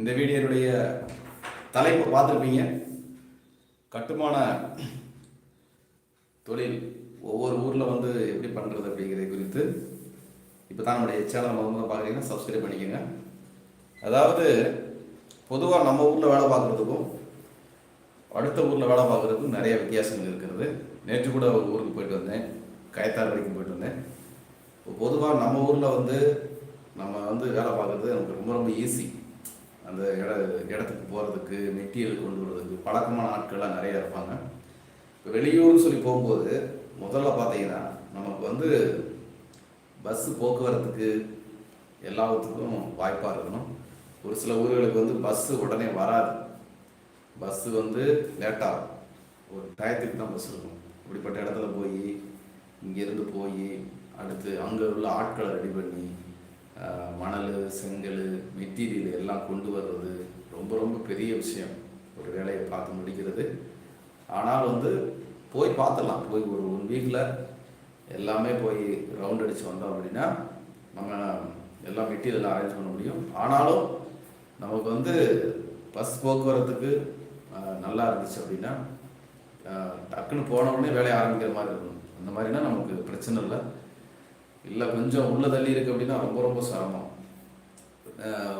இந்த வீடியோனுடைய தலைப்பு பார்த்துருப்பீங்க. கட்டுமான தொழில் ஒவ்வொரு ஊரில் வந்து எப்படி பண்ணுறது அப்படிங்கிறத குறித்து இப்போ தான் நம்முடைய சேனல் முதல் முதல்ல பார்க்குறீங்கன்னா சப்ஸ்கிரைப் பண்ணிக்கோங்க. அதாவது பொதுவாக நம்ம ஊரில் வேலை பார்க்குறதுக்கும் அடுத்த ஊரில் வேலை பார்க்குறதுக்கும் நிறைய வித்தியாசங்கள் இருக்கிறது. நேற்று கூட ஒரு ஊருக்கு போயிட்டு வந்தேன். கயத்தார் வரைக்கும் போயிட்டு வந்தேன். இப்போ பொதுவாக நம்ம ஊரில் வந்து நம்ம வந்து வேலை பார்க்குறது நமக்கு ரொம்ப ரொம்ப ஈஸி அந்த இட இடத்துக்கு போகிறதுக்கு மெட்டீரியல் கொண்டு வர்றதுக்கு பழக்கமான ஆட்கள்லாம் நிறைய இருப்பாங்க. இப்போ வெளியூர்னு சொல்லி போகும்போது முதல்ல பார்த்தீங்கன்னா நமக்கு வந்து பஸ்ஸு போக்குவரத்துக்கு எல்லாத்துக்கும் வாய்ப்பாக இருக்கணும். ஒரு சில ஊர்களுக்கு வந்து பஸ்ஸு உடனே வராது. பஸ்ஸு வந்து லேட்டாகும். ஒரு டயத்துக்கு தான் பஸ் இருக்கும். இப்படிப்பட்ட இடத்துல போய் இங்கேருந்து போய் அடுத்து அங்கே உள்ள ஆட்களை ரெடி பண்ணி மணல் செங்கல் மெட்டீரியல் எல்லாம் கொண்டு வர்றது ரொம்ப ரொம்ப பெரிய விஷயம். ஒரு வேலையை பார்த்து முடிக்கிறது. ஆனால் வந்து போய் பார்த்துடலாம். போய் ஒரு ஒன் வீக்கில் எல்லாமே போய் ரவுண்ட் அடித்து வந்தோம் அப்படின்னா நம்ம எல்லா மெட்டீரியல் அரேஞ்ச் பண்ண முடியும். ஆனாலும் நமக்கு வந்து பஸ் போக்குவரத்துக்கு நல்லா இருந்துச்சு அப்படின்னா டக்குன்னு போன உடனே வேலையை ஆரம்பிக்கிற மாதிரி இருக்கணும். அந்த மாதிரினா நமக்கு பிரச்சனை இல்லை. இல்லை கொஞ்சம் உள்ளே தள்ளி இருக்கு அப்படின்னா ரொம்ப ரொம்ப சிரமம்.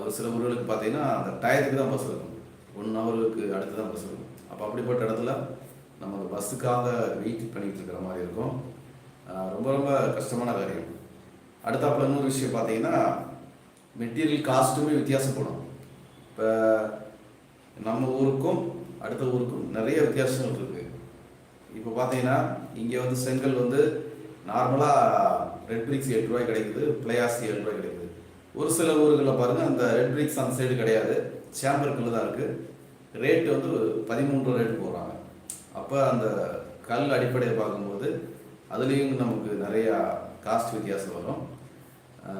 ஒரு சில ஊர்களுக்கு பார்த்தீங்கன்னா அந்த டயத்துக்கு தான் பஸ் இருக்கும். ஒன் ஹவருக்கு அடுத்து தான் பஸ் இருக்கும். அப்போ அப்படிப்பட்ட இடத்துல நம்ம அந்த பஸ்ஸுக்காக வெயிட் பண்ணிட்டு இருக்கிற மாதிரி இருக்கும். ரொம்ப ரொம்ப கஷ்டமான காரியம். அடுத்தாப்புல இன்னொரு விஷயம் பார்த்தீங்கன்னா மெட்டீரியல் காஸ்ட்டுமே வித்தியாசப்படும். இப்போ நம்ம ஊருக்கும் அடுத்த ஊருக்கும் நிறைய வித்தியாசங்கள் இருக்குது இப்போ பார்த்தீங்கன்னா இங்கே வந்து செங்கல் வந்து நார்மலாக ரெட் பிரிக்ஸ் எட்டு ரூபாய் கிடைக்குது பிளேயாஸ் ஏழு ரூபாய் கிடைக்குது. ஒரு சில ஊர்களில் பாருங்கள் அந்த ரெட் பிரிக்ஸ் அந்த சைடு கிடையாது. சேம்பருக்குள்ள தான் இருக்குது ரேட்டு வந்து பதிமூன்று ரேட்டு போடுறாங்க. அப்போ அந்த கல் அடிப்படையை பார்க்கும்போது அதுலேயும் நமக்கு நிறையா காஸ்ட் வித்தியாசம் வரும்.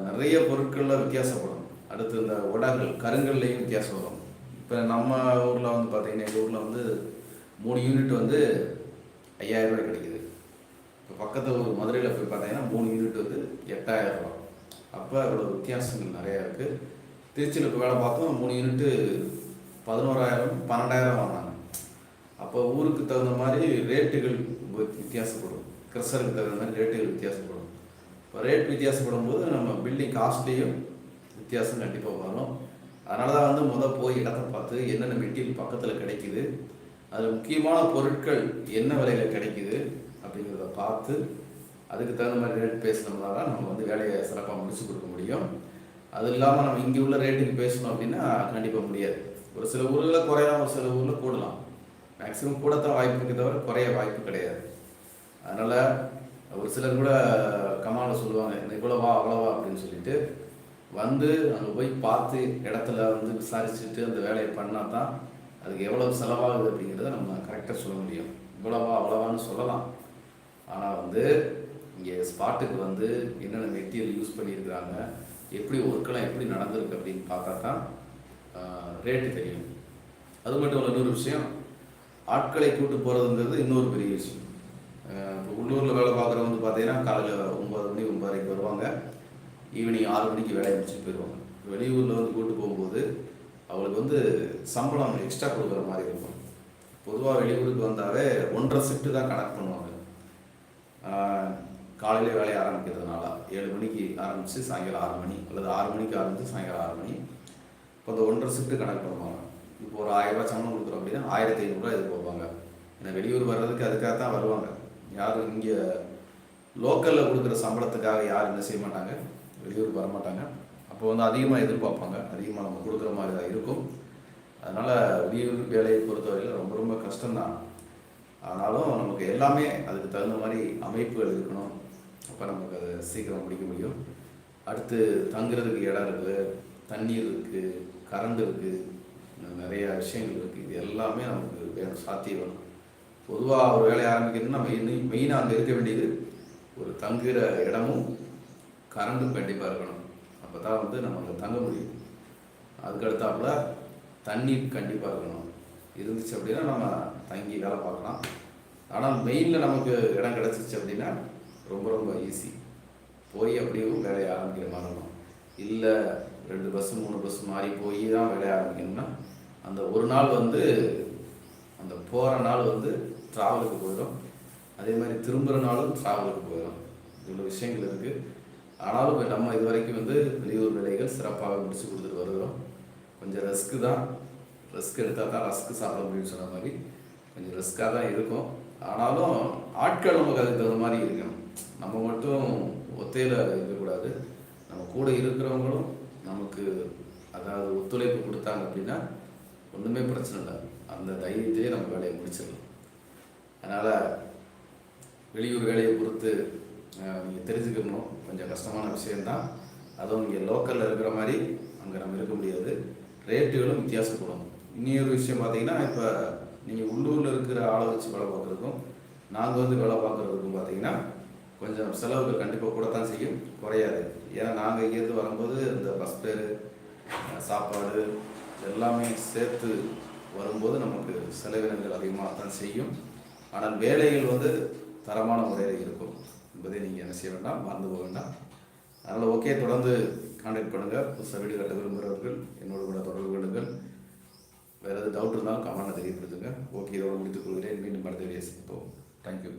நிறைய பொருட்களில் வித்தியாசப்படும். அடுத்து இந்த உடங்கள் கருங்கல்லையும் வித்தியாசம் வரும். இப்போ நம்ம ஊரில் வந்து பார்த்தீங்கன்னா எங்கள் ஊரில் வந்து மூணு யூனிட் வந்து ஐயாயிரம் ரூபாய் கிடைக்குது. பக்கத்து ஒரு மதுரையில் போய் பார்த்தீங்கன்னா மூணு யூனிட் வந்து எட்டாயிரம் ரூபா அப்போ அதோட வித்தியாசங்கள் நிறையா இருக்குது திருச்சியில் இப்போ வேலை பார்த்தோம் மூணு யூனிட்டு பதினோராயிரம் பன்னெண்டாயிரம் வாங்கினாங்க. அப்போ ஊருக்கு தகுந்த மாதிரி ரேட்டுகள் வித்தியாசப்படும். கிரஷருக்கு தகுந்த மாதிரி ரேட்டுகள் வித்தியாசப்படும். இப்போ ரேட் வித்தியாசப்படும் போது நம்ம பில்டிங் காஸ்ட்லேயும் வித்தியாசம் கண்டிப்பாக வரும். அதனால தான் வந்து முதல் போய் இடத்த பார்த்து என்னென்ன மெட்டீரியல் பக்கத்தில் கிடைக்குது அதில் முக்கியமான பொருட்கள் என்ன விலையில் கிடைக்குது அப்படிங்கிறத பார்த்து அதுக்கு தகுந்த மாதிரி ரேட் பேசினோம்னா தான் நம்ம வந்து வேலையை சிறப்பாக முடிச்சு கொடுக்க முடியும். அது இல்லாமல் நம்ம இங்கே உள்ள ரேட்டுக்கு பேசணும் அப்படின்னா கண்டிப்பாக முடியாது. ஒரு சில ஊரில் குறையலாம் ஒரு சில ஊரில் கூடலாம். மேக்ஸிமம் கூடத்தான் வாய்ப்பு இருக்கே தவிர குறைய வாய்ப்பு கிடையாது. அதனால் ஒரு சிலர் கூட கமாலில் சொல்லுவாங்க "இந்த இவ்வளோவா அவ்வளோவா அப்படின்னு சொல்லிட்டு வந்து அங்கே போய் பார்த்து இடத்துல வந்து விசாரிச்சுட்டு அந்த வேலையை பண்ணால் தான் அதுக்கு எவ்வளவு செலவாகுது அப்படிங்கிறத நம்ம கரெக்டாக சொல்ல முடியும். இவ்வளோவா அவ்வளோவான்னு சொல்லலாம். ஆனால் வந்து இங்கே ஸ்பாட்டுக்கு வந்து என்னென்ன மெட்டீரியல் யூஸ் பண்ணியிருக்கிறாங்க எப்படி ஒர்க்கெல்லாம் எப்படி நடந்திருக்கு அப்படின்னு பார்த்தா தான் ரேட்டு தெரியும். அது மட்டும் இல்லை இன்னொரு விஷயம் ஆட்களை கூட்டு போகிறதுங்கிறது இன்னொரு பெரிய விஷயம். இப்போ உள்ளூரில் வேலை பார்க்குறவங்க வந்து பார்த்தீங்கன்னா காலையில் ஒம்பது மணி ஒம்பதரைக்கு வருவாங்க. ஈவினிங் ஆறு மணிக்கு வேலையை முடிச்சுட்டு போயிடுவாங்க வெளியூரில் வந்து கூட்டு போகும்போது அவளுக்கு வந்து சம்பளம் எக்ஸ்ட்ரா கொடுக்குற மாதிரி இருக்கும். பொதுவாக வெளியூருக்கு வந்தாவே ஒன்றரை ஷிஃப்ட்டு தான் கனெக்ட் பண்ணுவாங்க. காலையில் வேலையை ஆரம்பிக்கிறதுனால ஏழு மணிக்கு ஆரம்பித்து சாயங்காலம் ஆறு மணி அல்லது ஆறு மணிக்கு ஆரம்பித்து சாயங்காலம் ஆறு மணி. இப்போ அந்த ஒன்றரை ஷிஃப்ட்டு கணக்கு பண்ணுவாங்க. இப்போ ஒரு ஆயிரரூபா சம்பளம் கொடுக்குறோம் அப்படின்னா ஆயிரத்தி ஐநூறுரூவா எதிர்பார்ப்பாங்க ஏன்னா வெளியூர் வர்றதுக்கு அதுக்காக தான் வருவாங்க. யாரும் இங்கே லோக்கலில் கொடுக்குற சம்பளத்துக்காக யாரும் என்ன செய்ய மாட்டாங்க? வெளியூர் வர மாட்டாங்க. அப்போ வந்து அதிகமாக எதிர்பார்ப்பாங்க. அதிகமாக நம்ம கொடுக்குற மாதிரி தான் இருக்கும். அதனால் வெளியூர் வேலையை பொறுத்தவரையில் ரொம்ப ரொம்ப கஷ்டம்தான். ஆனாலும் நமக்கு எல்லாமே அதுக்கு தகுந்த மாதிரி அமைப்புகள் இருக்கணும். அப்போ நமக்கு அதை சீக்கிரம் முடிக்க முடியும். அடுத்து தங்குறதுக்கு இடம் இருக்குது தண்ணீர் இருக்குது கரண்ட் இருக்குது நிறைய விஷயங்கள் இருக்குது. இது எல்லாமே நமக்கு வேணும் சாத்தியம் வேணும் பொதுவாக ஒரு வேலையை ஆரம்பிக்கணும்னா மெயின் மெயினாக அங்கே இருக்க வேண்டியது ஒரு தங்குகிற இடமும் கரண்ட்டும் கண்டிப்பாக இருக்கணும். அப்போ தான் வந்து நம்ம அங்கே தங்க முடியும். அதுக்கு அடுத்தாப்புல தண்ணீர் கண்டிப்பாக இருக்கணும். இருந்துச்சு அப்படின்னா நம்ம தங்கி வேலை பார்க்கலாம். ஆனால் மெயினில் நமக்கு இடம் கிடச்சிச்சு அப்படின்னா ரொம்ப ரொம்ப ஈஸி போய் அப்படியும் வேலையை ஆரம்பிக்கிற மாதிரி இருக்கும். இல்லை ரெண்டு பஸ் மூணு பஸ் மாறி போய் தான் வேலையை ஆரம்பிக்கணும்னா அந்த ஒரு நாள் வந்து அந்த போகிற நாள் வந்து ட்ராவலுக்கு போயிடும். அதே மாதிரி திரும்புகிற நாளும் ட்ராவலுக்கு போயிடும். இவ்வளோ விஷயங்கள் இருக்குது ஆனாலும் நம்ம இது வரைக்கும் வந்து வெளியூர் வேலைகள் சிறப்பாக முடிச்சு கொடுத்துட்டு வருகிறோம். கொஞ்சம் ரஸ்க்கு தான். ரஸ்க் எடுத்தால் தான் ரஸ்க்கு சாப்பிட முடியும்னு சொன்ன மாதிரி. கொஞ்சம் ரிஸ்க்காக தான் இருக்கும். ஆனாலும் ஆட்கள் நமக்கு அதுக்கு தகுந்த மாதிரி இருக்கணும். நம்ம மட்டும் ஒத்தையில் இருக்கக்கூடாது. நம்ம கூட இருக்கிறவங்களும் நமக்கு அதாவது ஒத்துழைப்பு கொடுத்தாங்க அப்படின்னா ஒன்றுமே பிரச்சனை இல்லை. அந்த தைரியத்தையே நம்ம வேலையை முடிச்சிடலாம். அதனால் வெளியூர் வேலையை பொறுத்து நீங்கள் தெரிஞ்சுக்கணும். கொஞ்சம் கஷ்டமான விஷயந்தான் அதுவும் இங்கே லோக்கலில் இருக்கிற மாதிரி அங்கே நம்ம இருக்க முடியாது. ரேட்டுகளும் வித்தியாசப்படும். இன்னொரு விஷயம் பார்த்தீங்கன்னா இப்போ நீங்கள் உள்ளூரில் இருக்கிற ஆளை வச்சு வேலை பார்க்குறதுக்கும் நாங்கள் வந்து வேலை பார்க்குறதுக்கும் பார்த்தீங்கன்னா கொஞ்சம் செலவுகள் கண்டிப்பாக கூட தான் செய்யும். குறையாது. ஏன்னா நாங்கள் இங்கேருந்து வரும்போது இந்த பஸ் பேர் சாப்பாடு எல்லாமே சேர்த்து வரும்போது நமக்கு செலவினங்கள் அதிகமாக தான் செய்யும். ஆனால் வேலைகள் வந்து தரமான முறையில் இருக்கும் என்பதை நீங்கள் என்ன செய்ய வேண்டாம் மறந்து போக வேண்டாம். அதனால் ஓகே தொடர்ந்து கான்டாக்ட் பண்ணுங்கள் புதுசாக வீடு கட்ட விரும்புகிறவர்கள் என்னோட கூட தொடர்பு கொள்ளுங்கள். வேறு எதாவது டவுட் இருந்தாலும் கமெண்ட்டில் தெரியப்படுத்துங்க. ஓகே இதோட முடித்துக் கொள்கிறேன். மீண்டும் அடுத்த வீடியோ சந்திப்போம். தேங்க்யூ